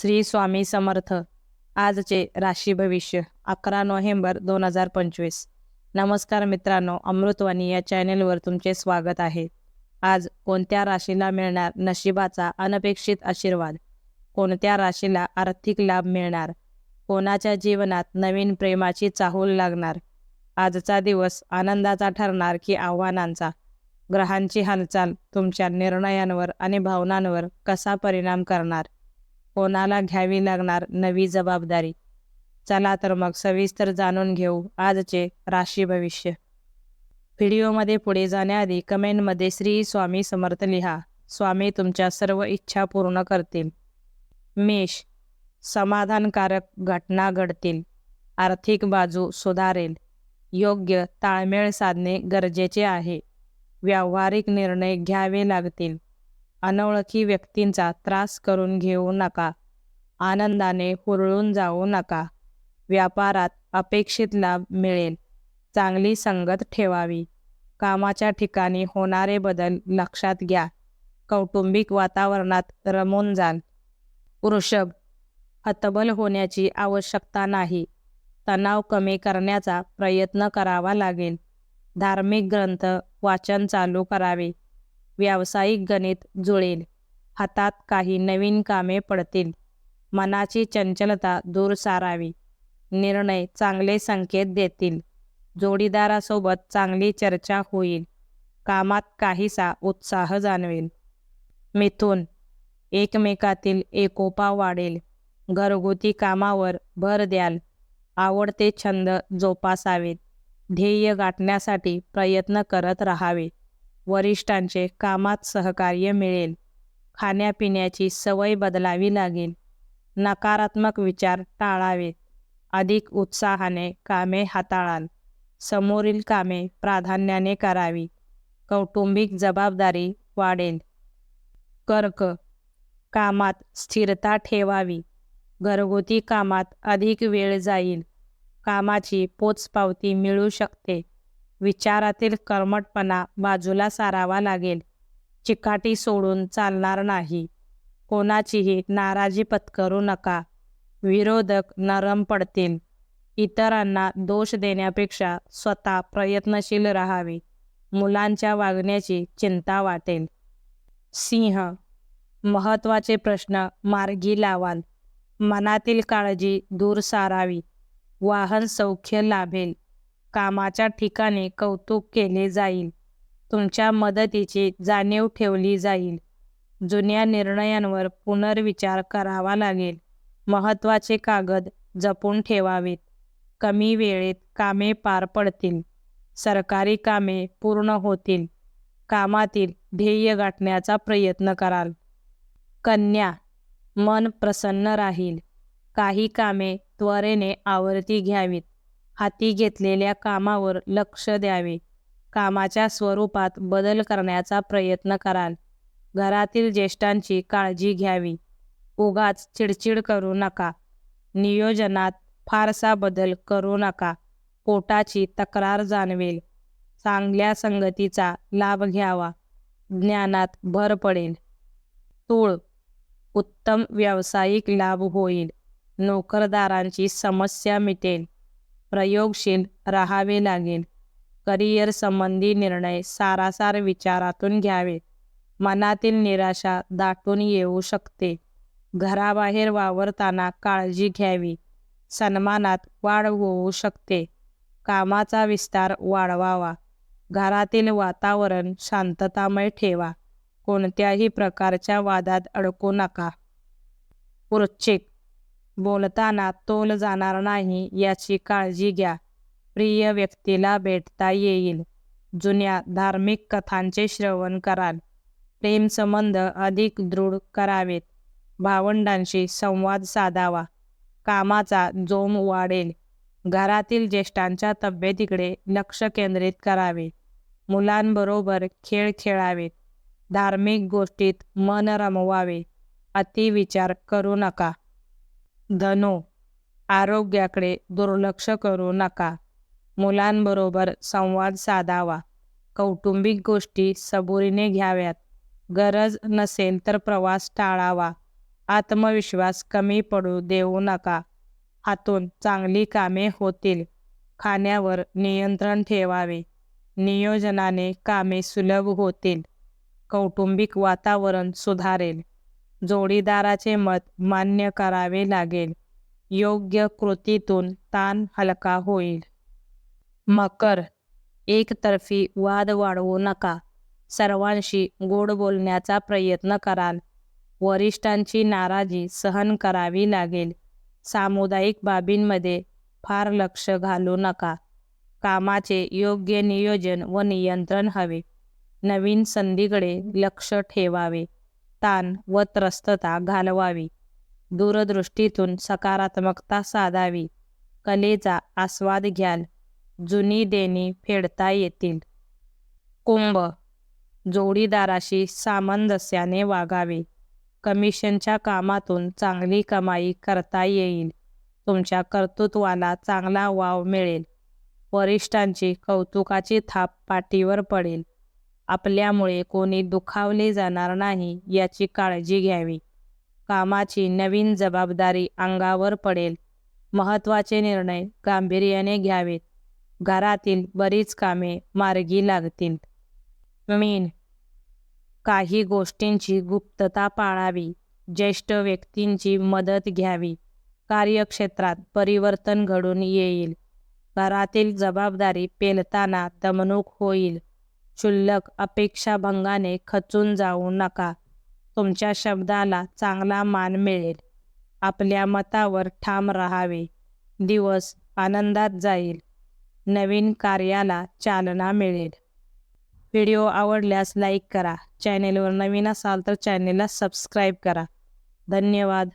श्री स्वामी समर्थ. आजचे राशी भविष्य अकरा नोव्हेंबर दोन हजार पंचवीस. नमस्कार मित्रांनो अमृतवाणी या चॅनेलवर तुमचे स्वागत आहे. आज कोणत्या राशीला मिळणार नशिबाचा अनपेक्षित आशीर्वाद? कोणत्या राशीला आर्थिक लाभ मिळणार? कोणाच्या जीवनात नवीन प्रेमाची चाहूल लागणार? आजचा दिवस आनंदाचा ठरणार की आव्हानांचा? ग्रहांची हालचाल तुमच्या निर्णयांवर आणि भावनांवर कसा परिणाम करणार? कोणाला घ्यावी लागणार नवी जबाबदारी? चला तर मग सविस्तर जाणून घेऊ आजचे राशी भविष्य. व्हिडिओमध्ये पुढे जाण्याआधी कमेंटमध्ये श्री स्वामी समर्थ लिहा. स्वामी तुमच्या सर्व इच्छा पूर्ण करतील. मेष समाधानकारक घटना घडतील. आर्थिक बाजू सुधारेल. योग्य ताळमेळ साधणे गरजेचे आहे. व्यावहारिक निर्णय घ्यावे लागतील. अनोळखी व्यक्तींचा त्रास करून घेऊ नका. आनंदाने हुरळून जाऊ नका. व्यापारात अपेक्षित लाभ मिळेल. चांगली संगत ठेवावी. कामाच्या ठिकाणी होणारे बदल लक्षात घ्या. कौटुंबिक वातावरणात रमून जाल. वृषभ हतबल होण्याची आवश्यकता नाही. तणाव कमी करण्याचा प्रयत्न करावा लागेल. धार्मिक ग्रंथ वाचन चालू करावे. व्यावसायिक गणित जुळेल. हातात काही नवीन कामे पडतील. मनाची चंचलता दूर सारावी. निर्णय चांगले संकेत देतील. जोडीदारासोबत चांगली चर्चा होईल. कामात काहीसा उत्साह जाणवेल. मिथून. एकमेकातील एकोपा वाढेल. घरगुती कामावर भर द्याल. आवडते छंद जोपासावेत. ध्येय गाठण्यासाठी प्रयत्न करत राहावे. वरिष्ठांचे कामात सहकार्य मिळेल. खाण्यापिण्याची सवय बदलावी लागेल. नकारात्मक विचार टाळावेत. अधिक उत्साहाने कामे हाताळाल. समोरील कामे प्राधान्याने करावी. कौटुंबिक जबाबदारी वाढेल. कर्क. कामात स्थिरता ठेवावी. घरगुती कामात अधिक वेळ जाईल. कामाची पोचपावती मिळू शकते. विचारातील कर्मटपणा बाजूला सारावा लागेल. चिकाटी सोडून चालणार नाही. कोणाचीही नाराजी पत्करू नका. विरोधक नरम पडतील. इतरांना दोष देण्यापेक्षा स्वतः प्रयत्नशील राहावे. मुलांच्या वागण्याची चिंता वाटेल. सिंह महत्त्वाचे प्रश्न मार्गी लावाल. मनातील काळजी दूर सारावी. वाहन सौख्य लाभेल. कामाच्या ठिकाणी कौतुक केले जाईल. तुमच्या मदतीची जाणीव ठेवली जाईल. जुन्या निर्णयांवर पुनर्विचार करावा लागेल. महत्त्वाचे कागद जपून ठेवावेत. कमी वेळेत कामे पार पडतील. सरकारी कामे पूर्ण होतील. कामातील ध्येय गाठण्याचा प्रयत्न कराल. कन्या मन प्रसन्न राहील. काही कामे त्वरेने आवर्ती घ्यावीत. हाती घेतलेल्या कामावर लक्ष द्यावे. कामाच्या स्वरूपात बदल करण्याचा प्रयत्न कराल. घरातील ज्येष्ठांची काळजी घ्यावी. उगाच चिडचिड करू नका. नियोजनात फारसा बदल करू नका. पोटाची तक्रार जाणवेल. चांगल्या संगतीचा लाभ घ्यावा. ज्ञानात भर पडेल. तूळ. उत्तम व्यावसायिक लाभ होईल. नोकरदारांची समस्या मिटेल. प्रयोगशील राहावे लागेल. करिअर संबंधी निर्णय सारासार विचारातून घ्यावेत मनातील निराशा दाटून येऊ शकते. घराबाहेर वावरताना काळजी घ्यावी. सन्मानात वाढ होऊ शकते. कामाचा विस्तार वाढवावा. घरातील वातावरण शांततामय ठेवा. कोणत्याही प्रकारच्या वादात अडकू नका. वृश्चिक बोलताना तोल जाणार नाही याची काळजी घ्या. प्रिय व्यक्तीला भेटता येईल. जुन्या धार्मिक कथांचे श्रवण कराल. प्रेमसंबंध अधिक दृढ करावेत. भावंडांशी संवाद साधावा. कामाचा जोम वाढेल. घरातील ज्येष्ठांच्या तब्येतीकडे लक्ष केंद्रित करावे. मुलांबरोबर खेळ खेळावेत. धार्मिक गोष्टीत मन रमवावे. अतिविचार करू नका. धनो आरोग्याकडे दुर्लक्ष करू नका. मुलांबरोबर संवाद साधावा. कौटुंबिक गोष्टी सबुरीने घ्याव्यात. गरज नसेल तर प्रवास टाळावा. आत्मविश्वास कमी पडू देऊ नका. हातून चांगली कामे होतील. खाण्यावर नियंत्रण ठेवावे. नियोजनाने कामे सुलभ होतील. कौटुंबिक वातावरण सुधारेल. जोडीदाराचे मत मान्य करावे लागेल. योग्य कृतीतून ताण हलका होईल. मकर एकतर्फी वाद वाढवू नका. सर्वांशी गोड बोलण्याचा प्रयत्न कराल. वरिष्ठांची नाराजी सहन करावी लागेल. सामुदायिक बाबींमध्ये फार लक्ष घालू नका. कामाचे योग्य नियोजन व नियंत्रण हवे. नवीन संधीकडे लक्ष ठेवावे. ताण व त्रस्तता घालवावी. दूरदृष्टीतून सकारात्मकता साधावी. कलेचा आस्वाद घ्याल. जुनी देणी फेडता येतील. कुंभ. जोडीदाराशी सामंजस्याने वागावे. कमिशनच्या कामातून चांगली कमाई करता येईल. तुमच्या कर्तृत्वाला चांगला वाव मिळेल. वरिष्ठांची कौतुकाची थाप पाठीवर पडेल. आपल्यामुळे कोणी दुखावले जाणार नाही याची काळजी घ्यावी. कामाची नवीन जबाबदारी अंगावर पडेल. महत्त्वाचे निर्णय गांभीर्याने घ्यावेत. घरातील बरीच कामे मार्गी लागतील. मीन. काही गोष्टींची गुप्तता पाळावी. ज्येष्ठ व्यक्तींची मदत घ्यावी. कार्यक्षेत्रात परिवर्तन घडून येईल. घरातील जबाबदारी पेलताना दमणूक होईल. क्षुल्लक अपेक्षाभंगाने खचून जाऊ नका. तुमच्या शब्दाला चांगला मान मिळेल. आपल्या मतावर ठाम राहावे. दिवस आनंदात जाईल. नवीन कार्याला चालना मिळेल. व्हिडिओ आवडल्यास लाईक करा. चॅनेलवर नवीन असाल तर चॅनेलला सबस्क्राईब करा. धन्यवाद.